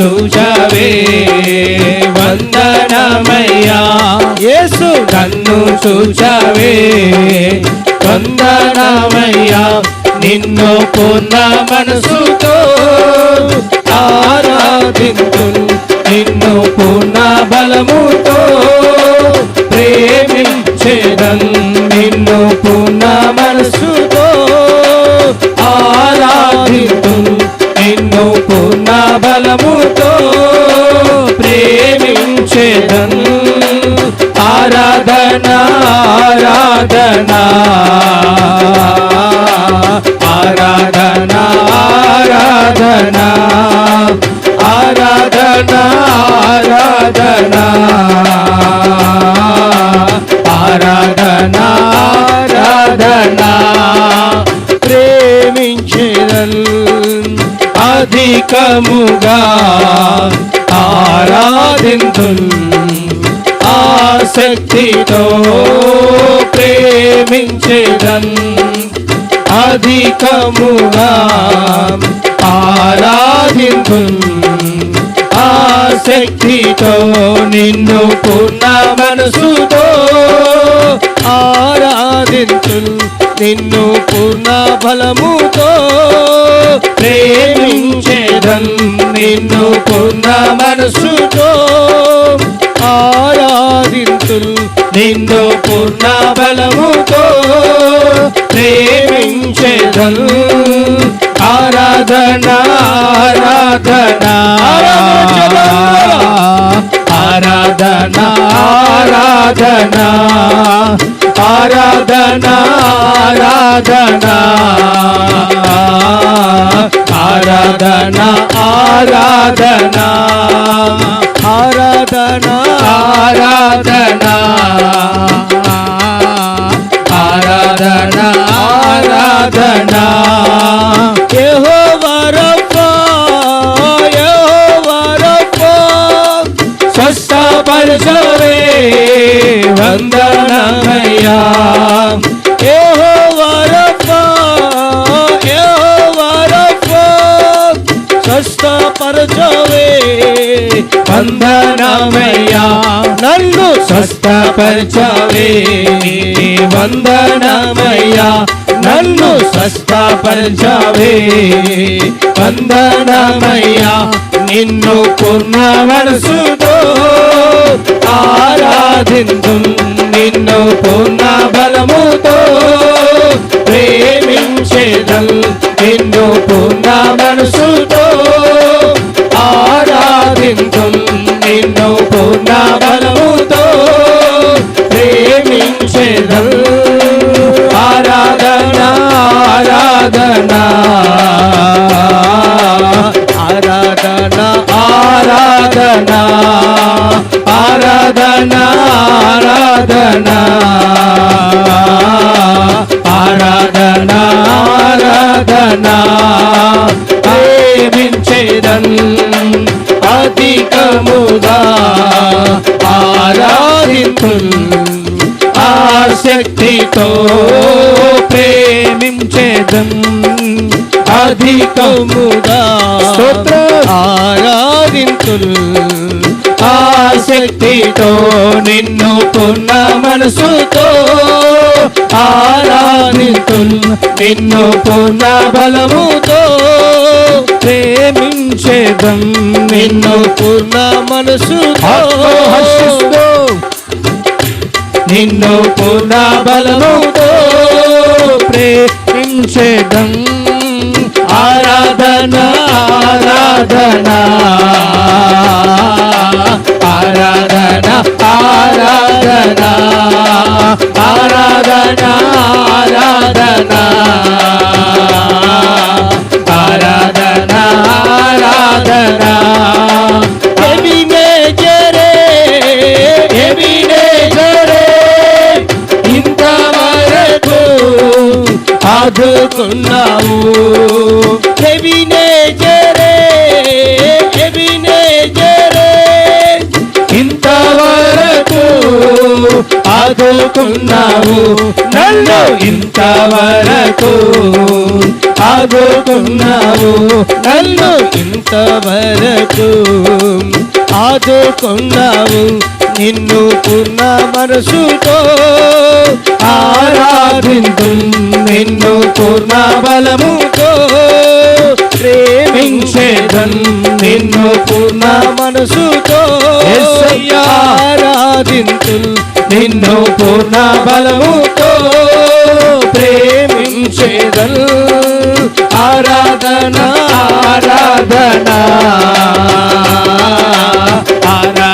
చూచవే. వందనమయ్యా. యేసు. నన్ను చూచవే. వందనమయ్యా. నిన్ను పూర్ణ మనసుతో ఆరాధింతు నిన్ను పూర్ణ బలముతో ప్రేమించేదన్. నిన్ను పూర్ణ మనసుతో ఆరాధింతు నిన్ను పూర్ణ బలముతో ఆరాధనా ఆరాధనా ఆరాధనా ఆరాధనా ఆరాధనా ఆరాధనా ఆరాధనా. ప్రేమించేదల్ అధికముగా ఆరాధింతుల్ ఆసక్తితో ప్రేమించేదన్ అధికముగా ఆరాధింపు ఆసక్తితో నిన్ను పూర్ణ మనసుతో ఆరాధించు నిన్ను పూర్ణ బలముతో ప్రేమించేదం. నిన్ను పూర్ణ మనసుతో ఆరాధించు నిన్ను పూర్ణ బలముతో ప్రేమించేదన్. ఆరాధన ఆరాధన. ఆరాధన ఆరాధన. ఆరాధన ఆరాధన. ఆరాధన ఆరాధన. ఆరాధన ఆరాధన. ஆராதனா ஆராதனா. ஏஹோ வரப்பா ஏஹோ வரப்பா ஸ்வஸ்த பரிசவே வந்தனமையா. ஏஹோ வரப்பா ஏஹோ வரப்பா ஸ்வஸ்த பரிசவே வந்தனமையா. స్వస్థపరచవే. వందనమయ్యా నన్ను స్వస్థపరచవే. వందనమయ్యా నిన్ను కొన్న మనసుతో ఆరాధిందు నిన్ను కొన్న ఆసక్తితో ప్రేమించేదం అధికముగా ఆరాధింతుల్. ఆసక్తితో నిన్ను పున్న మనసుతో ఆరాధితుల్. నిన్ను పున్న బలముతో ప్రేమించేదం. నిన్ను పున్న మనసుతో నిన్ను పునా బలముతో ప్రేమించడం ఆరాధన ఆరాధన. సాధుతున్నావు ఇంతవరకు ఆదుకున్నావు నన్ను ఇంతవరకు ఆదుకున్నావు నన్ను ఇంతవరకు ఆదుకున్నావు నిన్ను పూర్ణ మనసుతో ఆరాధింతు నిన్ను పూర్ణ బలముతో ప్రేమించేదన్ నిన్ను పూర్ణ మనసుతో. ఆరాధింతు నిన్ను పూర్ణ బలముతో ప్రేమించేదన్ ఆరాధన ఆరాధన. ఆరాధన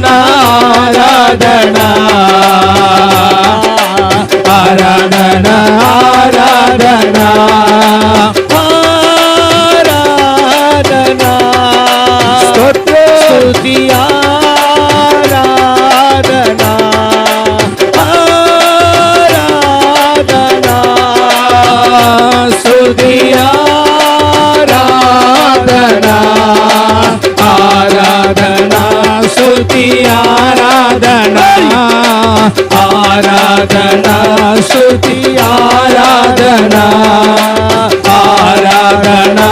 ஆராதன ஆராதனா ஸ்துதி ஆராதனா. ஆராதனா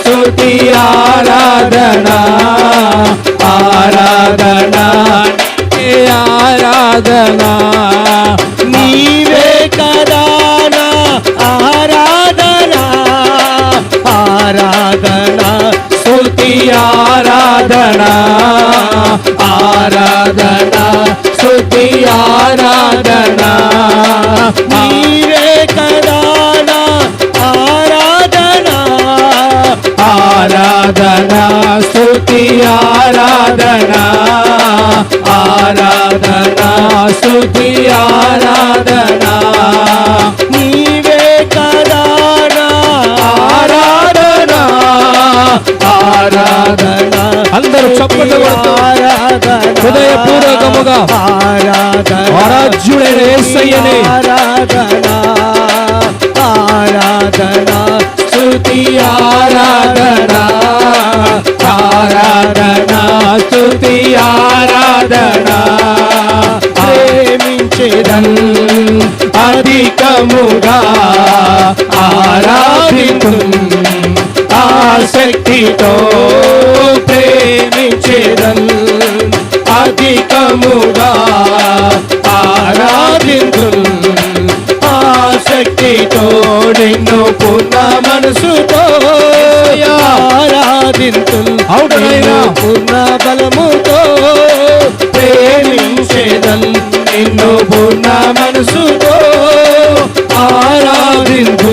ஸ்துதி ஆராதனா. ஆராதனா ஆராதனா. நீவே கதானா ஆராதனா. ஆராதனா ஸ்துதி ஆராதனா. ஆராதனா ఆరాధన స్తుతి ఆరాధన. ఆరాధన స్తుతి ఆరాధన. నీవే కదాన ఆరాధన. ఆరాధన అందరూ చప్పట్లు హృదయపూర్వకముగా ఆరాధ్యుడైన యేసయ్యనే ఆరాధన. ఆరాధన స్తుతి ఆరాధనా ఆరాధనా స్తుతి ఆరాధనా. ప్రేమించేదన్ అధికముగా ఆరాధితు ఆసక్తితో ప్రేమించేదన్ అధికముగా ఆరాధితు ఆసక్తితో నిన్ను పూర్ణ మనసుతో ఆరాధించు అవును నాయనా. పూర్ణ బలముతో ప్రేమించేదన్ నిన్ను పూర్ణ మనసుతో ఆరాధించు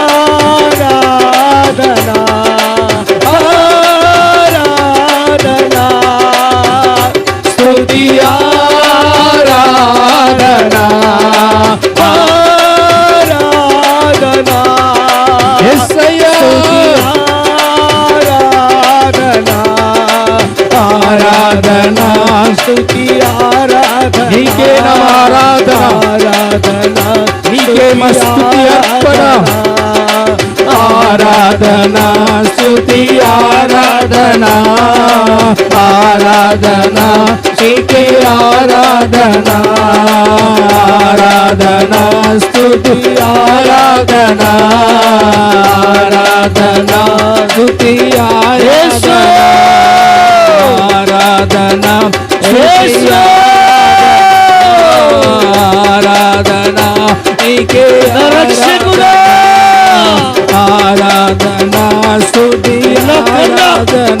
స్తుతి ఆరాధన ఆరాధనా యేసయ్యా. ఆరాధన ఆరాధన స్తుతి ఆరాధన నీకే నమ ఆరాధన. నీకే అర్పణ. ఆరాధన ఆరాధన స్తుతి ఆరాధన ఆరాధన స్తుతి. ఆరాధన. ఆరాధన నీకే రక్షకుడా. ఆరాధన స్తుతి. ఆరాధన.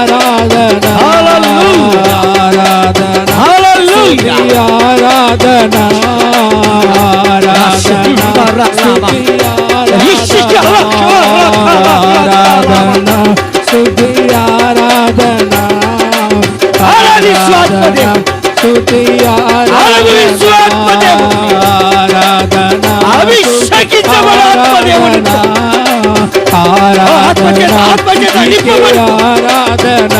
దేవుడు ఆరాధన ఆరాధన.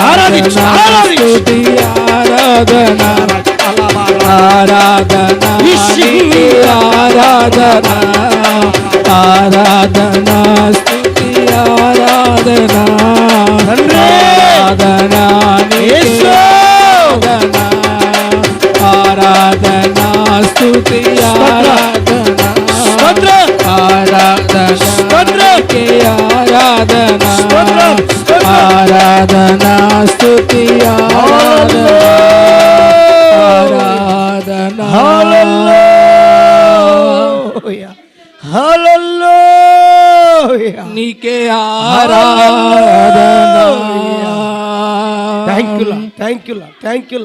ఆరాధన ఆరాధన. ఆరాధన ఆరాధన. స్థుతి ఆరాధన. ఆరాధన ఆరాధన. స్తుతి ఆరాధన. ఆరాధన. నీకే ఆరాధన. ఆరాధన స్తుతి ఆరాధన. ఆరాధన. హల్లెలూయా. నీకే ఆరాధన. Thank you thank you thank you